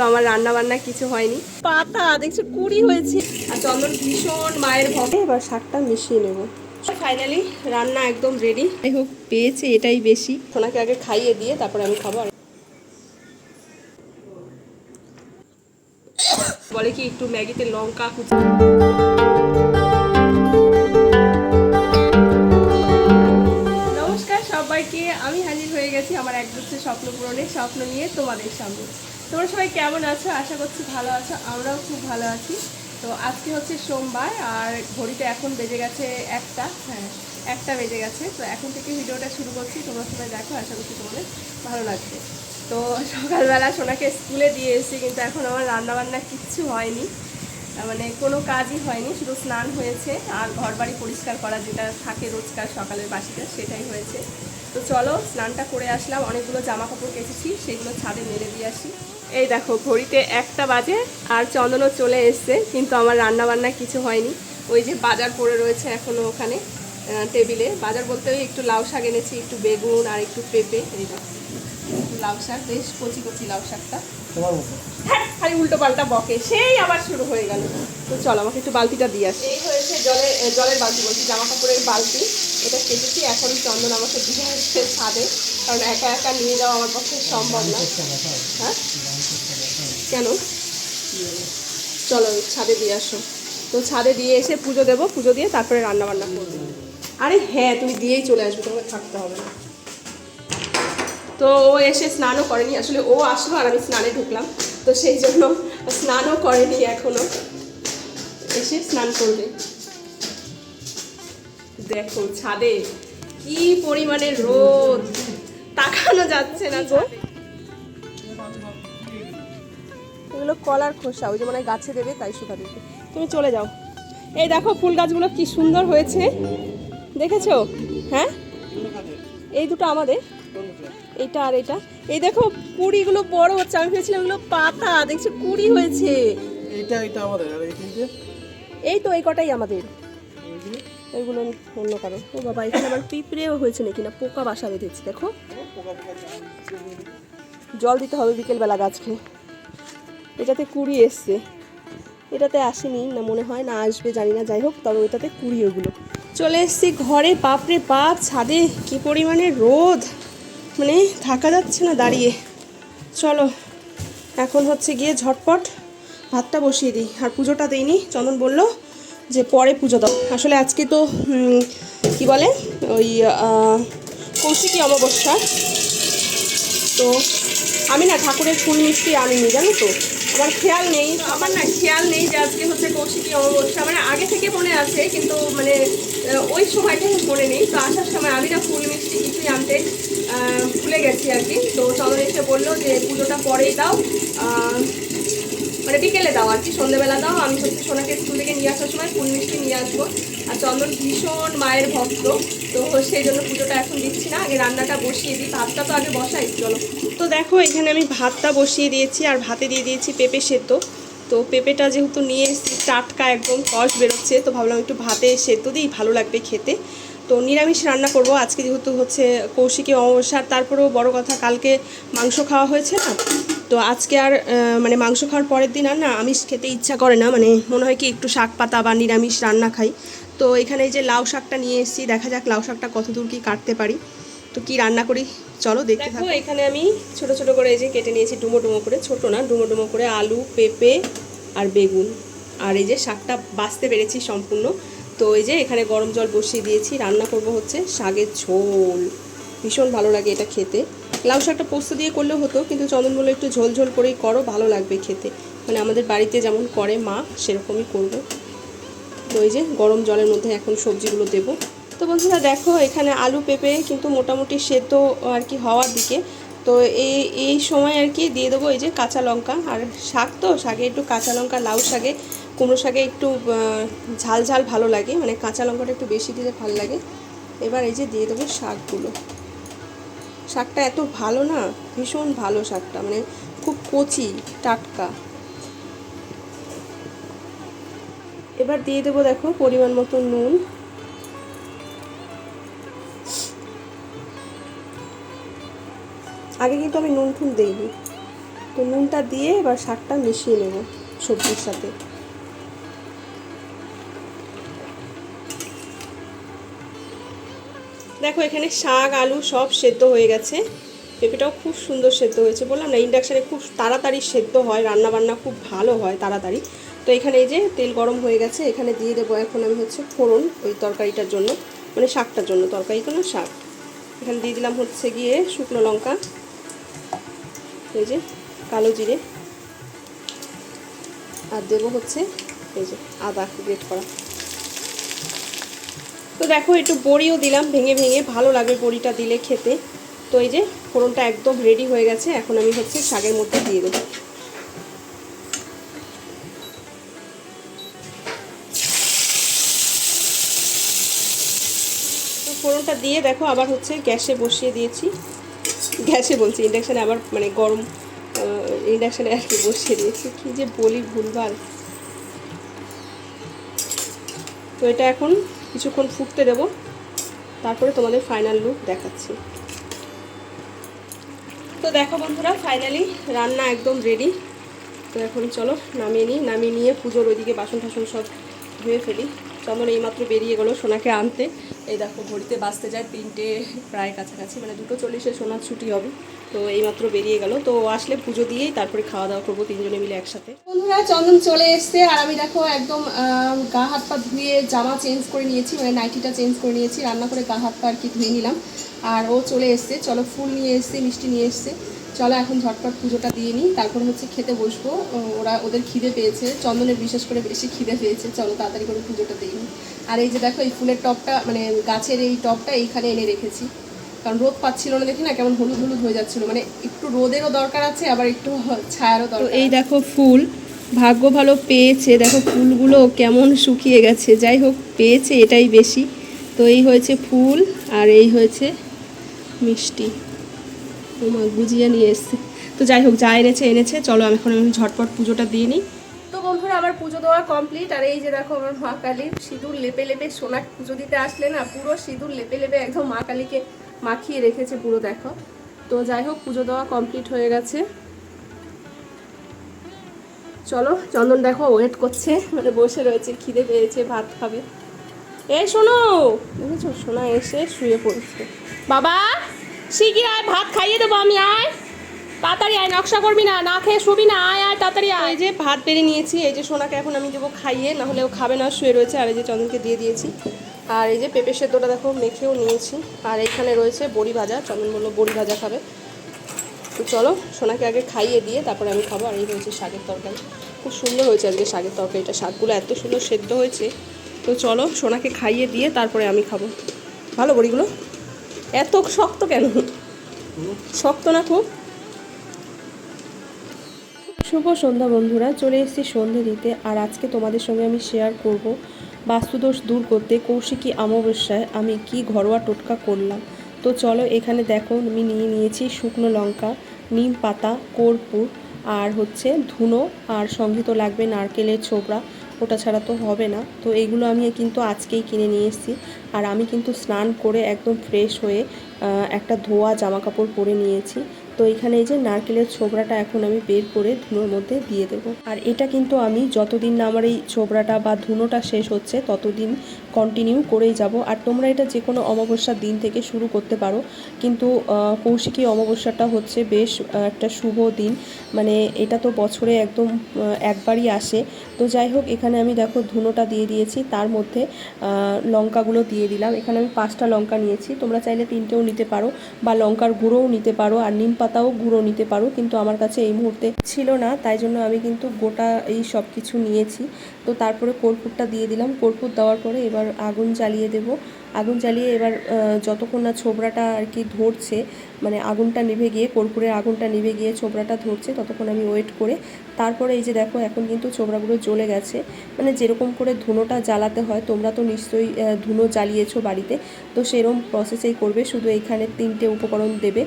কিন্তু আমার রান্না বান্না কিছু হয়নি। পাতা, দেখছ কুড়ি হয়েছে। আর চন্দন ভীষণ মায়ের ভক্ত। এবার শাকটা মিশিয়ে নেব। ফাইনালি রান্না একদম রেডি যাই হোক, পেয়েছে এটাই বেশি। সোনাকে আগে খাইয়ে দিয়ে তারপরে আমি খাব বলে কি একটু ম্যাগিতে লঙ্কা কুচি। নমস্কার সবাইকে, আমি হাজির হয়ে গেছি আমার এক দুঃখে স্বপ্ন পূরণের স্বপ্ন নিয়ে তোমাদের সামনে। তোমরা সবাই কেমন আছো? আশা করছি ভালো আছো, আমরাও খুব ভালো আছি। তো আজকে হচ্ছে সোমবার, আর ঘড়িতে এখন বেজে গেছে একটা হ্যাঁ একটা বেজে গেছে। তো এখন থেকে ভিডিওটা শুরু করছি, তোমরা সবাই দেখো, আশা করছি তোমাদের ভালো লাগবে। তো সকালবেলা সোনাকে স্কুলে দিয়ে এসেছি, কিন্তু এখন আমার রান্নাবান্না কিচ্ছু হয়নি। মানে কোনো কাজই হয়নি, শুধু স্নান হয়েছে, আর ঘর বাড়ি পরিষ্কার করা যেটা থাকে রোজকার সকালের বাসিটা, সেটাই হয়েছে। তো চলো, স্নানটা করে আসলাম, অনেকগুলো জামা কাপড় কেচেছি, সেগুলো ছাদে মেলে দিয়ে আসি। এই দেখো ঘড়িতে একটা বাজে আর চন্দনও চলে এসছে কিন্তু আমার রান্না বান্না কিছু হয়নি। ওই যে বাজার পড়ে রয়েছে এখনও ওখানে টেবিলে। বাজার বলতে ওই একটু লাউ শাক এনেছি একটু বেগুন আর একটু পেঁপে এই দেখো। একটু লাউ শাক বেশ কচি কচি লাউ শাকটা। হ্যাঁ, খালি উল্টো পাল্টা বকে সেই আবার শুরু হয়ে গেল। তো চলো আমাকে একটু বালতিটা দিয়ে আসি। এই হয়েছে জলের জলের বালতি বলছি জামা কাপড়ের বালতি। এটা কেটেছি এখন চন্দন আমাকে দিয়ে আসছে ছাদে কারণ একা একা নিয়ে যাওয়া আমার পক্ষে সম্ভব না। হ্যাঁ? কেন? চলো, ছাদে দিয়ে আসো। তো ছাদে দিয়ে এসে পুজো দেবো, পুজো দিয়ে তারপরে রান্না বান্না করব। আরে হ্যাঁ তুমি দিয়েই চলে আসবে, তোমাকে থাকতে হবে না। তো ও এসে স্নানও করেনি, আসলে ও আসলো আর আমি স্নানে ঢুকলাম। তো সেই জন্য স্নানও করেনি এখনও। এসে স্নান করবে। দেখো, ছাদে কি পরিমাণে রোদ। তাকানো যাচ্ছে না গো এগুলো কলার খোসা ওই যে মানে গাছে দেবে তাই শুকা দেবে তুমি চলে যাও। এই দেখো ফুল গাছগুলো কি সুন্দর হয়েছে। দেখেছ? হ্যাঁ? এই দুটো আমাদের। এটা আর এটা এই দেখো কুড়িগুলো বড় হচ্ছে। আমি ভেবেছিলাম এগুলো পাতা। দেখছ কুড়ি হয়েছে। এইটা এটা আমাদের। আর এই তিনটে? এই তো এই কটাই আমাদের। এগুলো অন্য কারও। ও বাবা এখানে আবার পিঁপড়েও হয়েছে নাকি না? পোকা বাসা বেঁধেছে দেখো। জল দিতে হবে বিকেলবেলা গাছকে। এটাতে কুড়ি এসছে। এটাতে আসেনি না মনে হয়, না আসবে, জানি না, যাই হোক, তবে ওইটাতে কুড়ি ওগুলো। চলে এসছি ঘরে, বাপরে বাপ, ছাদে কি পরিমাণে রোদ! মানে থাকা যাচ্ছে না দাঁড়িয়ে। চলো, এখন হচ্ছে গিয়ে ঝটপট ভাতটা বসিয়ে দিই। আর পুজোটা দিইনি, চন্দন বলল যে পরে পুজো দাও। আসলে আজকে তো কি বলে, ওই কৌশিকী অমাবস্যা। তো আমি না ঠাকুরের ফুল মিষ্টি আনিনি, জানো তো? আমার খেয়াল নেই, আমার না খেয়াল নেই যে আজকে হচ্ছে কৌশিকী অমাবস্যা মানে আগে থেকে মনে আছে, কিন্তু মানে ওই সময়টা মনে নেই। তো আসার সময় আমি না ফুল মিষ্টি কিছুই আনতে ভুলে গেছি আর কি। তো চন্দন এসে বলল যে পুজোটা পরেই দাও মানে বিকেলে দাও আর কি সন্ধ্যেবেলা দাও। আমি হচ্ছে সোনাকে থেকে নিয়ে আসার সময় ফুল মিষ্টি নিয়ে আসব। আর চন্দন ভীষণ মায়ের ভক্ত, তো সেই জন্য পুজোটা এখন দিচ্ছি না। আগে রান্নাটা বসিয়ে দিই, ভাতটা তো আগে বসাই, চলো। তো দেখো, এখানে আমি ভাতটা বসিয়ে দিয়েছি আর ভাতে দিয়ে দিয়েছি পেঁপে সেদ্ধ। তো পেঁপেটা যেহেতু নিয়ে এসেছি, টাটকা একদম কষ বেরোচ্ছে, তো ভাবলাম একটু ভাতে সেদ্ধ দিই, ভালো লাগবে খেতে। তো নিরামিষ রান্না করব, আজকে যেহেতু হচ্ছে কৌশিকী অমাবস্যা, তারপরেও বড় কথা, কালকে মাংস খাওয়া হয়েছে না? তো আজকে আর মানে মাংস খাওয়ার পরের দিন আর না আমিষ খেতে ইচ্ছা করে না মানে মনে হয় কি একটু শাক পাতা বা নিরামিষ রান্না খাই। তো এখানে এই যে লাউ শাকটা নিয়ে এসেছি দেখা যাক লাউ শাকটা কত দূর কি কাটতে পারি। তো কি রান্না করি? চলো দেখতে থাকো। এখানে আমি ছোট ছোট করে এই যে কেটে নিয়েছি ডুমো ডুমো করে ছোট না ডুমো ডুমো করে আলু পেঁপে আর বেগুন। আর এই যে শাকটা বাঁচতে পেরেছি সম্পূর্ণ। তো এই যে এখানে গরম জল বসিয়ে দিয়েছি রান্না করব হচ্ছে শাকের ঝোল। ভীষণ ভালো লাগে এটা খেতে। লাউ শাকটা পোস্ত দিয়ে করলেও হতো, কিন্তু চন্দন বলে একটু ঝোল ঝোল করেই করো, ভালো লাগবে খেতে। মানে আমাদের বাড়িতে যেমন করে মা, সেরকমই করব। তো এই যে গরম জলের মধ্যে এখন সবজিগুলো দেবো। তো বন্ধুরা দেখো, এখানে আলু পেঁপে কিন্তু মোটামুটি সেদ্ধ আর কি হওয়ার দিকে। তো এই এই সময় আর কি দিয়ে দেবো এই যে কাঁচা লঙ্কা। আর শাক তো, শাকে একটু কাঁচা লঙ্কা, লাউ শাকে, কুমড়ো শাকে একটু ঝাল ঝাল ভালো লাগে। মানে কাঁচা লঙ্কাটা একটু বেশি দিলে ভালো লাগে। এবার এই যে দিয়ে দেবো শাকগুলো। শাকটা এত ভালো না? ভীষণ ভালো শাকটা মানে খুব কচি, টাটকা। এবার দিয়ে দেবো দেখো পরিমাণ মতো নুন। আগে কিন্তু আমি নুন টুন দিইনি। তো নুনটা দিয়ে এবার শাকটা মিশিয়ে নেব সবজির সাথে। দেখো, এখানে শাক, আলু সব সেদ্ধ হয়ে গেছে। পেঁপেটাও খুব সুন্দর সেদ্ধ হয়েছে বললাম না, ইন্ডাকশানে খুব তাড়াতাড়ি সেদ্ধ হয় রান্না বান্না খুব ভালো হয় তাড়াতাড়ি। তো এখানে এই যে তেল গরম হয়ে গেছে, এখানে দিয়ে দেবো এখন আমি হচ্ছে ফোড়ন ওই তরকারিটার জন্য মানে শাকটার জন্য, তরকারি তো না, শাক। এখানে দিয়ে দিলাম হচ্ছে গিয়ে শুকনো লঙ্কা, এই যে কালো জিরে। আর দেবো হচ্ছে এই যে আদা গ্রেট করা। তো দেখো, একটু বড়িও দিলাম, ভেঙে ভেঙে। ভালো লাগবে বড়িটা দিলে খেতে। তো এই যে, ফোড়নটা একদম রেডি হয়ে গেছে। এখন আমি হচ্ছে শাকের মধ্যে দিয়ে দেবো। ফোড়নটা দিয়ে দেখো, আবার হচ্ছে গ্যাসে বসিয়ে দিয়েছি। গ্যাসে বলছি, ইন্ডাকশানে আবার মানে গরম ইন্ডাকশানে আর কি বসিয়ে দিয়েছি। কী যে বলি, ভুলভাল। তো এটা এখন কিছুক্ষণ ফুটতে দেব। তারপরে তোমাদের ফাইনাল লুক দেখাচ্ছি। তো দেখো বন্ধুরা ফাইনালি রান্না একদম রেডি তো এখন চলো নামিয়ে নিই। নামিয়ে নিয়ে পুজোর ওইদিকে বাসন টাসন সব ধুয়ে ফেলি। চন্দন এইমাত্র বেরিয়ে গেলো সোনাকে আনতে। এই দেখো, ঘড়িতে বাঁচতে যায় তিনটে প্রায় কাছাকাছি মানে দুটো চল্লিশে সোনার ছুটি হবে। তো এইমাত্র বেরিয়ে গেল। তো আসলে পুজো দিয়েই তারপরে খাওয়া দাওয়া করব তিনজনে মিলে একসাথে। বন্ধুরা, চন্দন চলে এসছে। আর আমি দেখো একদম গা হাত পা ধুয়ে জামা চেঞ্জ করে নিয়েছি মানে নাইটিটা চেঞ্জ করে নিয়েছি, রান্না করে গা হাত পা আর কি ধুয়ে নিলাম। আর ও চলে এসছে। চলো ফুল নিয়ে এসছে, মিষ্টি নিয়ে এসছে। চলো এখন ঝটপট পুজোটা দিয়ে নিই। তারপর হচ্ছে খেতে বসবো। ওরা ওদের খিদে পেয়েছে। চন্দনের বিশেষ করে বেশি খিদে পেয়েছে। চলো তাড়াতাড়ি করে পুজোটা দিয়ে নিই। আর এই যে দেখো এই ফুলের টপটা মানে গাছের এই টপটা এইখানে এনে রেখেছি। কারণ রোদ পাচ্ছিল না দেখি না কেমন হলুদ হলুদ হয়ে যাচ্ছিল। মানে একটু রোদেরও দরকার আছে আবার একটু ছায়ারও দরকার এই দেখো ফুল ভাগ্য ভালো পেয়েছে। দেখো ফুলগুলো কেমন শুকিয়ে গেছে। যাই হোক পেয়েছে এটাই বেশি। তো এই হয়েছে ফুল আর এই হয়েছে মিষ্টি। গুজিয়া নিয়ে এসছে। তো যাই হোক, যা এনেছে এনেছে। চলো আমি এখন আমি ঝটপট পুজোটা দিয়ে নিই। তো বন্ধুরা, আমার পুজো দেওয়া কমপ্লিট আর এই যে দেখো আমার মা কালীর সিঁদুর লেপে লেপে সোনা পুজো দিতে আসলে না, পুরো সিঁদুর লেপে লেপে একদম মা কালীকে মাখিয়ে রেখেছে পুরো, দেখো। তো যাই হোক, পুজো দেওয়া কমপ্লিট হয়ে গেছে। চলো, চন্দন দেখো ওয়েট করছে। মানে বসে রয়েছে, খিদে পেয়েছে, ভাত খাবে। এই শোনো, দেখেছ? সোনা এসে শুয়ে পড়েছে। বাবা! শিগগির আয়, ভাত খাইয়ে দেবো আমি, আয়। তাড়াতাড়ি আয়, নকশা করবি না না খেয়ে শুবি না, আয় আয়, তাড়াতাড়ি আয়। এই যে ভাত বেড়ে নিয়েছি, এই যে সোনাকে এখন আমি দেবো খাইয়ে না হলে ও খাবে না, শুয়ে রয়েছে, আর এই যে চন্দনকে দিয়ে দিয়েছি। আর এই যে পেঁপে সেদ্ধটা দেখো, মেখেও নিয়েছি। আর এখানে রয়েছে বড়ি ভাজা, চন্দন বলল বড়ি ভাজা খাবে। তো চলো, সোনাকে আগে খাইয়ে দিয়ে তারপরে আমি খাব, আর এই হয়েছে শাকের তরকারি। খুব সুন্দর হয়েছে আজকে শাকের তরকারিটা শাকগুলো এত সুন্দর সেদ্ধ হয়েছে। তো চলো, সোনাকে খাইয়ে দিয়ে তারপরে আমি খাব। ভালো বড়িগুলো? এত শক্ত কেন? শক্ত না খুব? শুভ সন্ধ্যা বন্ধুরা, চলে এসেছি সন্ধে দিতে, আর আজকে তোমাদের সঙ্গে আমি শেয়ার করব বাস্তুদোষ দূর করতে, কৌশিকী অমাবস্যায় আমি কি ঘরোয়া টোটকা করলাম। তো চলো এখানে দেখো, আমি নিয়ে নিয়েছি শুকনো লঙ্কা, নিম পাতা, কর্পূর, আর হচ্ছে ধুনো, আর সঙ্গে তো লাগবে নারকেলের ছোবড়া ওটা ছাড়া তো হবে না। তো এইগুলো আমি কিন্তু আজকেই কিনে নিয়ে এসেছি। আর আমি কিন্তু স্নান করে একদম ফ্রেশ হয়ে একটা ধোয়া জামা কাপড় পরে নিয়েছি। তো এখানে এই যে নারকেলের ছোবড়াটা এখন আমি বের করে ধুনোর মধ্যে দিয়ে দেবো। আর এটা কিন্তু আমি যতদিন না আমার এই ছোবড়াটা বা ধুনোটা শেষ হচ্ছে, ততদিন কন্টিনিউ করেই যাব। আর তোমরা এটা যে কোনো অমাবস্যার দিন থেকে শুরু করতে পারো। কিন্তু কৌশিকী অমাবস্যাটা হচ্ছে বেশ একটা শুভ দিন। মানে এটা তো বছরে একদম একবারই আসে। তো যাই হোক, এখানে আমি দেখো ধুনোটা দিয়ে দিয়েছি। তার মধ্যে লঙ্কাগুলো দিয়ে দিলাম। এখানে আমি পাঁচটা লঙ্কা নিয়েছি। তোমরা চাইলে তিনটেও নিতে পারো বা লঙ্কার গুঁড়োও নিতে পারো আর নিম পাতাও গুঁড়ো নিতে পারো। কিন্তু আমার কাছে এই মুহূর্তে ছিল না। তাই জন্য আমি কিন্তু গোটা এই সব কিছু নিয়েছি। তো তারপরে কর্পূরটা দিয়ে দিলাম। কর্পূর দেওয়ার পরে এবার আগুন জ্বালিয়ে দেব। আগুন জ্বালিয়ে এবার যতক্ষণ না ছোবড়াটা আর কি ধরছে মানে আগুনটা নিভে গিয়ে, কর্পূরের আগুনটা নিভে গিয়ে ছোবড়াটা ধরছে, ততক্ষণ আমি ওয়েট করে, তারপরে এই যে দেখো, এখন কিন্তু ছোবড়াগুলো জ্বলে গেছে। মানে যেরকম করে ধুনোটা জ্বালাতে হয়, তোমরা তো নিশ্চয়ই ধুনো জ্বালিয়েছো বাড়িতে। তো সেরকম প্রসেসেই করবে, শুধু এইখানে তিনটে উপকরণ দেবে।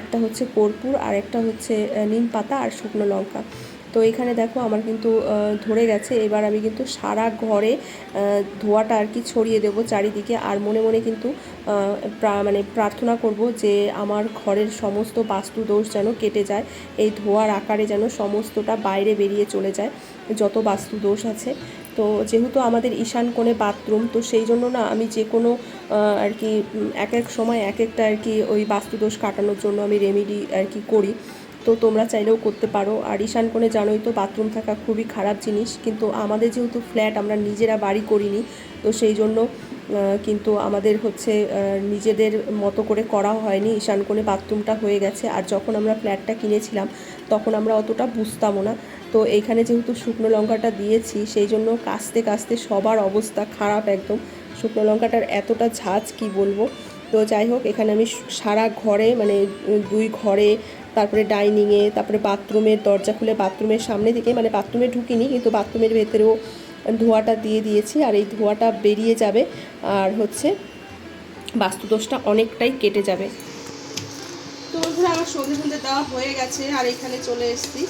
একটা হচ্ছে কর্পূর, আর একটা হচ্ছে নিম পাতা আর শুকনো লঙ্কা। তো এখানে দেখো আমার কিন্তু ধরে গেছে। এবার আমি কিন্তু সারা ঘরে ধোঁয়াটা আর কি ছড়িয়ে দেবো চারিদিকে। আর মনে মনে কিন্তু মানে প্রার্থনা করব যে আমার ঘরের সমস্ত বাস্তু দোষ যেন কেটে যায়। এই ধোঁয়ার আকারে যেন সমস্তটা বাইরে বেরিয়ে চলে যায়, যত বাস্তু দোষ আছে। তো যেহেতু আমাদের ঈশান কোণে বাথরুম, তো সেই জন্য না আমি যে কোনো আর কি এক এক সময় এক একটা আর কি ওই বাস্তুদোষ কাটানোর জন্য আমি রেমেডি আর কি করি। তো তোমরা চাইলেও করতে পারো। আর ঈশান কোণে জানোই তো বাথরুম থাকা খুবই খারাপ জিনিস। কিন্তু আমাদের যেহেতু ফ্ল্যাট আমরা নিজেরা বাড়ি করিনি, তো সেই জন্য কিন্তু আমাদের হচ্ছে নিজেদের মতো করে করা হয়নি। ঈশান কোণে বাথরুমটা হয়ে গেছে। আর যখন আমরা ফ্ল্যাটটা কিনেছিলাম, তখন আমরা অতটা বুঝতামও না। তো এইখানে যেহেতু শুকনো লঙ্কাটা দিয়েছি, সেই জন্য কাস্তে কাস্তে সবার অবস্থা খারাপ একদম। শুকনো লঙ্কাটার এতটা ঝাঁজ কি বলব? তো যাই হোক, এখানে আমি সারা ঘরে মানে দুই ঘরে তারপরে ডাইনিংয়ে, তারপরে বাথরুমের দরজা খুলে বাথরুমের সামনে থেকে মানে বাথরুমে ঢুকিনি, কিন্তু বাথরুমের ভেতরেও ধোঁয়াটা দিয়ে দিয়েছি আর এই ধোঁয়াটা বেরিয়ে যাবে আর হচ্ছে বাস্তুদোষটা অনেকটাই কেটে যাবে। তো বন্ধুরা, আমার সন্ধে সন্ধে দেওয়া হয়ে গেছে আর এখানে চলে এসেছি।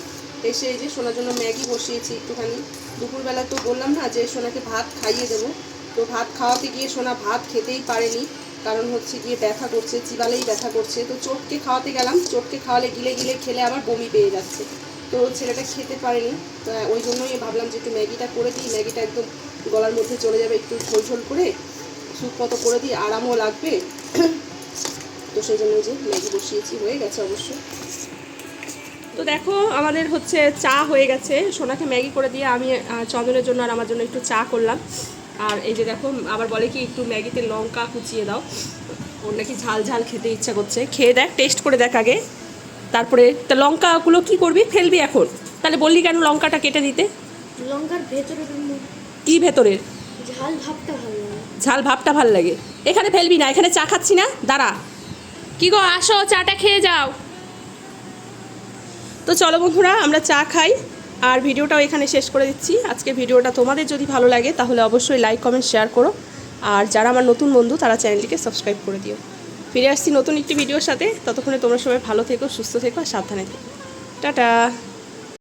এসে এই যে সোনার জন্য ম্যাগি বসিয়েছি একটুখানি। দুপুরবেলা তো বললাম না যে সোনাকে ভাত খাইয়ে দেবো। তো ভাত খাওয়াতে গিয়ে সোনা ভাত খেতেই পারেনি। কারণ হচ্ছে গিয়ে ব্যথা করছে চিবালেই ব্যথা করছে। তো চোটকে খাওয়াতে গেলাম, চোটকে খাওয়ালে গিলে গিলে খেলে আবার বমি পেয়ে যাচ্ছে। তো ছেলেটা খেতে পারেনি, তো ওই জন্যই ভাবলাম যে একটু ম্যাগিটা করে দিই। ম্যাগিটা একদম গলার মধ্যে চলে যাবে, একটু ঝোল ঝোল করে স্যুপ মতো করে দিই, আরামও লাগবে। তো সেই জন্য যে ম্যাগি বসিয়েছি, হয়ে গেছে অবশ্য। তো দেখো, আমাদের হচ্ছে চা হয়ে গেছে। সোনাকে ম্যাগি করে দিয়ে আমি চন্দনের জন্য আর আমার জন্য একটু চা করলাম। আর এই যে দেখো আবার বলে কি একটু ম্যাগিতে লঙ্কা কুচিয়ে দাও। ওর নাকি ঝাল ঝাল খেতে ইচ্ছা করছে। খেয়ে দেখ টেস্ট করে দেখ আগে। তারপরে তা লঙ্কাগুলো কি করবি? ফেলবি এখন। তাহলে বললি কেন লঙ্কাটা কেটে দিতে? লঙ্কার ভেতরে কি ভেতরের? ঝাল ভাবটা ভালো লাগে। ঝাল ভাবটা ভালো লাগে। এখানে ফেলবি না এখানে চা খাচ্ছি না। দাঁড়া। কি গো আসো চাটা খেয়ে যাও। তো চলো বন্ধুরা আমরা চা খাই। আর ভিডিওটাও এখানে শেষ করে দিচ্ছি। আজকে ভিডিওটা তোমাদের যদি ভালো লাগে, তাহলে অবশ্যই লাইক কমেন্ট শেয়ার করো। আর যারা আমার নতুন বন্ধু, তারা চ্যানেলটিকে সাবস্ক্রাইব করে দিও। ফিরে আসছি নতুন একটি ভিডিওর সাথে। ততক্ষণে তোমরা সবাই ভালো থেকো, সুস্থ থেকো, আর সাবধানে থেকো। টাটা!